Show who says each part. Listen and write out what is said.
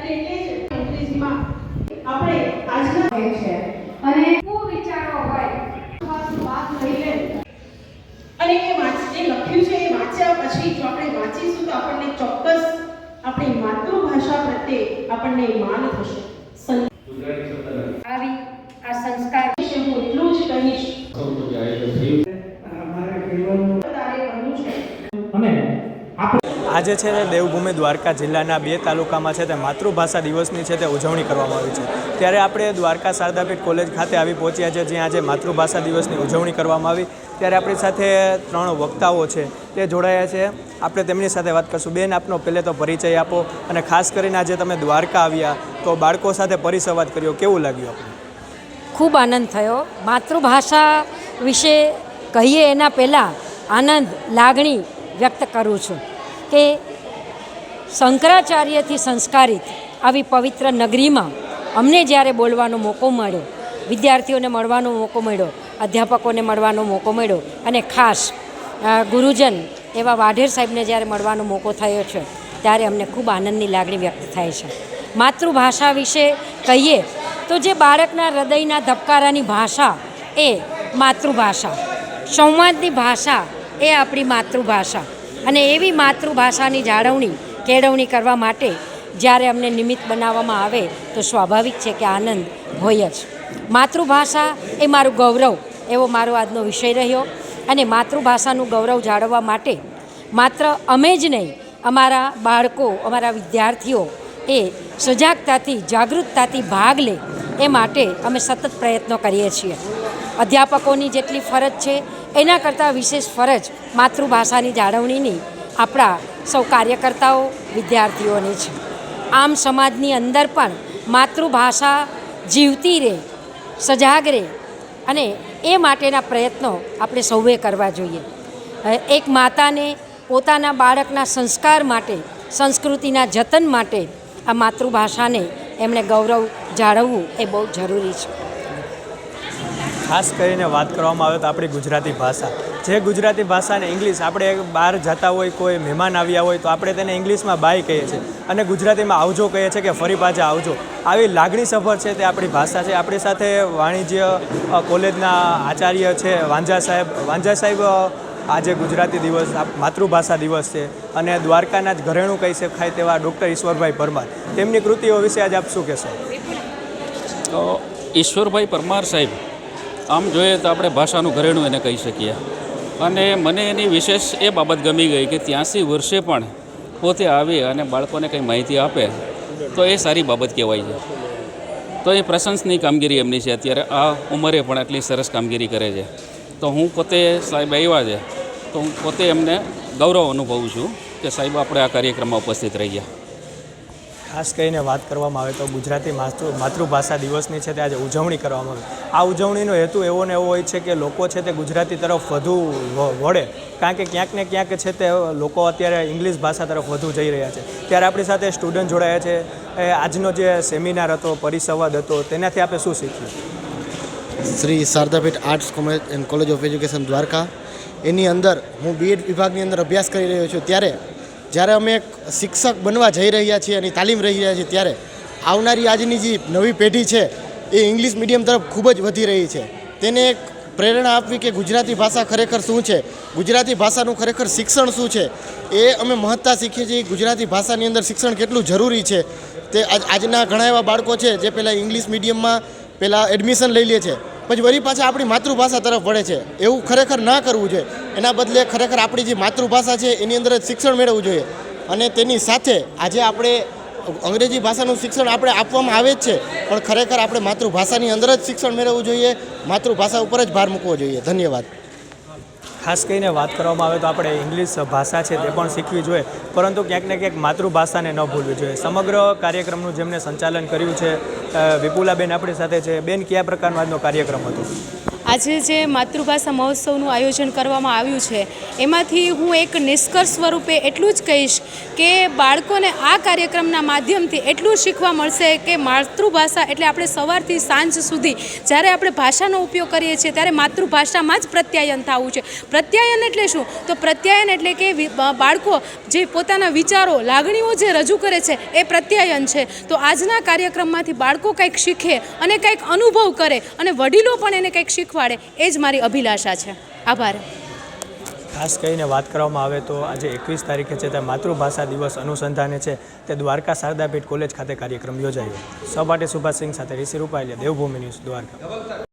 Speaker 1: અને એટલે જ અંગ્રેજીમાં. આપણે આજના
Speaker 2: હોય છે. અને શું વિચારો હોય
Speaker 1: વાત લઈ લે. અને એ વાંચ, એ લખ્યું છે, એ વાંચ્યા પછી જો આપણે વાંચીશું તો આપણને ચોક્કસ આપણી માતૃભાષા પ્રત્યે આપણને માન થશે સં-
Speaker 2: આવી આ સંસ્કાર
Speaker 1: વિશે હું એટલું જ કહીશ તારે બનવું છે
Speaker 3: આજે છે તે દેવભૂમિ દ્વારકા જિલ્લાના બે તાલુકામાં છે તે માતૃભાષા દિવસની છે તે ઉજવણી કરવામાં આવી છે. ત્યારે આપણે દ્વારકા શારદાપીઠ કોલેજ ખાતે આવી પહોંચ્યા છે, જ્યાં આજે માતૃભાષા દિવસની ઉજવણી કરવામાં આવી. ત્યારે આપણી સાથે ત્રણ વક્તાઓ છે, તે જોડાયા છે. આપણે તેમની સાથે વાત કરશું. બેન, આપનો પહેલે તો પરિચય આપો અને ખાસ કરીને આજે તમે દ્વારકા આવ્યા તો બાળકો સાથે પરિસંવાદ કર્યો. કેવું લાગ્યું આપણે
Speaker 4: ખૂબ આનંદ થયો. માતૃભાષા વિશે કહીએ એના પહેલાં આનંદ, લાગણી વ્યક્ત કરું છું. કે શંકરાચાર્યથી સંસ્કારિત આવી પવિત્ર નગરીમાં અમને જ્યારે બોલવાનો મોકો મળ્યો, વિદ્યાર્થીઓને મળવાનો મોકો મળ્યો, અધ્યાપકોને મળવાનો મોકો મળ્યો અને ખાસ ગુરુજન એવા વાઢેર સાહેબને જ્યારે મળવાનો મોકો થયો છે, ત્યારે અમને ખૂબ આનંદની લાગણી વ્યક્ત થાય છે. માતૃભાષા વિશે કહીએ તો જે બાળકના હૃદયના ધબકારાની ભાષા એ માતૃભાષા, સંવાદની ભાષા એ આપણી માતૃભાષા. અને એવી માતૃભાષાની જાળવણી, કેળવણી કરવા માટે જ્યારે અમને નિમિત્ત બનાવવામાં આવે, તો સ્વાભાવિક છે કે આનંદ હોય જ. માતૃભાષા એ મારું ગૌરવ, એવો મારો આજનો વિષય રહ્યો. અને માતૃભાષાનું ગૌરવ જાળવવા માટે માત્ર અમે જ નહીં, અમારા બાળકો, અમારા વિદ્યાર્થીઓ એ સજાગતાથી, જાગૃતતાથી ભાગ લે, એ માટે અમે સતત પ્રયત્નો કરીએ છીએ. અધ્યાપકોની જેટલી ફરજ છે એના કરતાં વિશેષ ફરજ માતૃભાષાની જાળવણીની આપણા સૌ કાર્યકર્તાઓ, વિદ્યાર્થીઓની છે. આમ સમાજની અંદર પણ માતૃભાષા જીવતી રહે, સજાગ રહે અને એ માટેના પ્રયત્નો આપણે સૌએ કરવા જોઈએ. એક માતાને પોતાના બાળકના સંસ્કાર માટે, સંસ્કૃતિના જતન માટે આ માતૃભાષાને એમણે ગૌરવ જાળવવું એ બહુ જરૂરી છે.
Speaker 3: ખાસ કરીને વાત કરવામાં આવે તો આપણી ગુજરાતી ભાષા. જે ગુજરાતી ભાષાને ઇંગ્લિશ આપણે બહાર જતા હોય, કોઈ મહેમાન આવ્યા હોય તો આપણે તેને ઇંગ્લિશમાં બાય કહીએ છીએ. અને ગુજરાતીમાં આવજો કહીએ છીએ કે ફરી પાછા આવજો. આવી લાગણીસભર છે તે આપણી ભાષા છે. આપણી સાથે વાણિજ્ય કોલેજના આચાર્ય છે વાંજા સાહેબ. વાંજા સાહેબ આજે ગુજરાતી દિવસ માતૃભાષા દિવસ છે અને દ્વારકાના જ ઘરેણું કહી શકાય તેવા ડૉક્ટર ઈશ્વરભાઈ પરમાર. તેમની કૃતિઓ વિશે આજે આપ શું કહેશો?
Speaker 5: તો ઈશ્વરભાઈ પરમાર સાહેબ આમ જોઈએ તો આપણે ભાષાનું ઘરેણું એને કહી શકીએ. અને મને એની વિશેષ એ બાબત ગમી ગઈ કે ત્યાંસી વર્ષે પણ પોતે આવી અને બાળકોને કંઈ માહિતી આપે, તો એ સારી બાબત કહેવાય છે. તો એ પ્રશંસની કામગીરી એમની છે. અત્યારે આ ઉંમરે પણ આટલી સરસ કામગીરી કરે છે. તો હું પોતે સાહેબ આવ્યા છે, તો હું પોતે એમને ગૌરવ અનુભવું છું કે સાહેબ, આપણે આ કાર્યક્રમમાં ઉપસ્થિત રહીએ.
Speaker 3: ખાસ કરીને વાત કરવામાં આવે તો ગુજરાતી માતૃ, માતૃભાષા દિવસની છે તે આજે ઉજવણી કરવામાં આવે. આ ઉજવણીનો હેતુ એવો ને એવો હોય છે કે લોકો છે તે ગુજરાતી તરફ વધુ વળે. કારણ કે ક્યાંક ને ક્યાંક છે તે લોકો અત્યારે ઇંગ્લિશ ભાષા તરફ વધુ જઈ રહ્યા છે. ત્યારે આપણી સાથે સ્ટુડન્ટ જોડાયા છે. એ આજનો જે સેમિનાર હતો, પરિસંવાદ હતો, તેનાથી આપણે શું શીખ્યું
Speaker 6: Shri Sharadapeeth arts college and college of education Dwarka. એની અંદર હું બીએડ વિભાગની અંદર અભ્યાસ કરી રહ્યો છું. ત્યારે જ્યારે અમે એક શિક્ષક બનવા જઈ રહ્યા છીએ અને તાલીમ રહી રહ્યા છીએ ત્યારે આવનારી આજની જે નવી પેઢી છે એ ઇંગ્લિશ મીડિયમ તરફ ખૂબ જ વધી રહી છે. તેને એક પ્રેરણા આપવી કે ગુજરાતી ભાષા ખરેખર શું છે? ગુજરાતી ભાષાનું ખરેખર શિક્ષણ શું છે? એ અમે મહત્તા શીખીએ છીએ. ગુજરાતી ભાષાની અંદર શિક્ષણ કેટલું જરૂરી છે? તે આજ આજના ઘણા એવા બાળકો છે જે પહેલાં ઇંગ્લિશ મીડિયમમાં પહેલાં એડમિશન લઈ લે છે. પછી વળી પાછા આપણી માતૃભાષા તરફ વળે છે. એવું ખરેખર ના કરવું જોઈએ. એના બદલે ખરેખર આપણી જે માતૃભાષા છે, એની અંદર જ શિક્ષણ મેળવવું જોઈએ. અને તેની સાથે આજે આપણે અંગ્રેજી ભાષાનું શિક્ષણ આપણે આપવામાં આવે જ છે, પણ ખરેખર આપણે માતૃભાષાની અંદર જ શિક્ષણ મેળવવું જોઈએ. માતૃભાષા ઉપર જ ભાર મૂકવો જોઈએ. ધન્યવાદ.
Speaker 3: ખાસ કરીને વાત કરવામાં આવે તો આપણે ઇંગ્લિશ ભાષા છે તે પણ શીખવી જોઈએ. પરંતુ ક્યાંક ને ક્યાંક માતૃભાષાને ન ભૂલવી જોઈએ. સમગ્ર કાર્યક્રમનું જેમને સંચાલન કર્યું છે વિપુલાબેન આપણી સાથે છે. બેન, કયા પ્રકારનો આજનો કાર્યક્રમ હતો?
Speaker 7: આજે જે માતૃભાષા મહોત્સવનું આયોજન કરવામાં આવ્યું છે, એમાંથી હું એક નિષ્કર્ષ સ્વરૂપે એટલું જ કહીશ કે બાળકોને આ કાર્યક્રમના માધ્યમથી એટલું શીખવા મળશે કે માતૃભાષા એટલે આપણે સવારથી સાંજ સુધી જ્યારે આપણે ભાષાનો ઉપયોગ કરીએ છીએ ત્યારે માતૃભાષામાં જ પ્રત્યાયન થવું છે. પ્રત્યાયન એટલે શું? તો પ્રત્યાયન એટલે કે બાળકો જે પોતાના વિચારો, લાગણીઓ જે રજૂ કરે છે એ પ્રત્યાયન છે. તો આજના કાર્યક્રમમાંથી બાળકો કંઈક શીખે અને કંઈક અનુભવ કરે અને વડીલો પણ એને કંઈક શીખવાડે એ જ મારી અભિલાષા છે. આભાર.
Speaker 3: ખાસ કરીને વાત કરવામાં આવે તો આજે એકવીસ તારીખે છે તે માતૃભાષા દિવસ અનુસંધાને છે. તે દ્વારકા શારદાપીઠ કોલેજ ખાતે કાર્યક્રમ યોજાયો. સહપાઠી સુભાષ સિંહ સાથે ઋષિ રૂપાલિયા દેવભૂમિ ન્યૂઝ દ્વારકા.